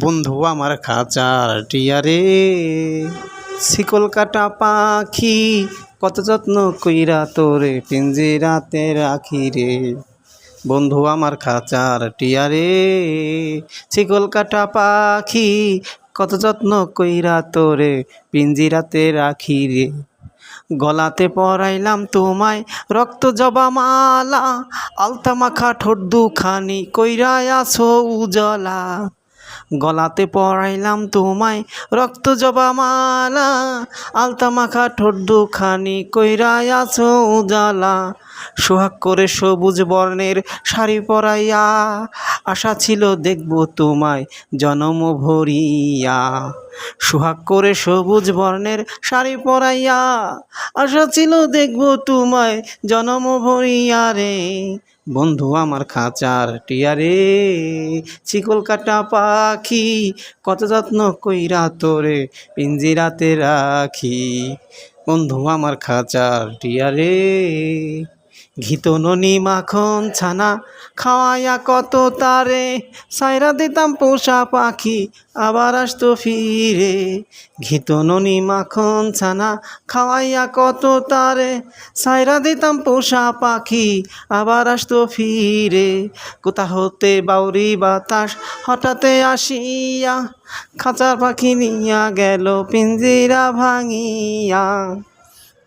বন্ধু আমার খাঁচার টিয়ারে শিকল কাটা পাখি কত যত্ন কইরা তোরে পিঞ্জিরাতে রাখি রে। বন্ধু আমার খাঁচার টিয়ারে শিকল কাটা পাখি কত যত্ন কইরা তোরে পিঞ্জিরাতে রাখি রে। গলাতে পরাইলাম তোমায় রক্ত জবা মালা আলতা মাখা ঠোঁট দুখানি কইরা আছো উজলা। গলাতে পরাইলাম তোমায় রক্ত জবা মালা আলতা মাখা ঠোঁট দুখানি কইরা আছো উজালা। সোহাগ করে সবুজ বর্ণের শাড়ি পরাইয়া, আশা ছিল দেখব তোমায় জনম ভরিয়া। সোহাগ করে সবুজ বর্ণের শাড়ি পরাইয়া, আশা ছিল দেখব তোমায় জনম ভরিয়া রে। বন্ধু আমার খাঁচার টিয়ারে, চিকল কাটা পাখি, কত যত্ন কইরা তোরে পিঞ্জিরাতে রাখি। বন্ধু আমার খাঁচার টিয়ারে ঘিত ননি মাখন ছানা, খাওয়াইয়া কত তারে। সাইরা দিতাম পোষা পাখি, আবার আসতো ফিরে। ঘিত ননি মাখন ছানা, খাওয়াইয়া কত তারে। সাইরা দিতাম পোষা পাখি, আবার আসতো ফিরে। কোথা হতে বাউরি বাতাস, হঠাতে আসিয়া খাঁচার পাখি নিয়া গেল, পিঞ্জিরা ভাঙিয়া।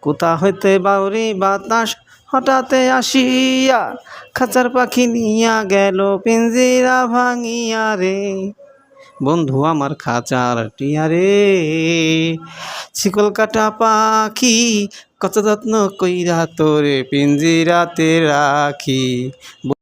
কোথা হইতে বাউরি বাতাস হঠাতে আসিয়া খাঁচার পাখি নিয়া গেল, পিঞ্জিরা ভাঙিয়া রে। বন্ধু, আমার খাঁচার টিয়ারে শিকল কাটা পাখি, কত যত্ন কইরা তোরে পিঞ্জিরাতে রাখি।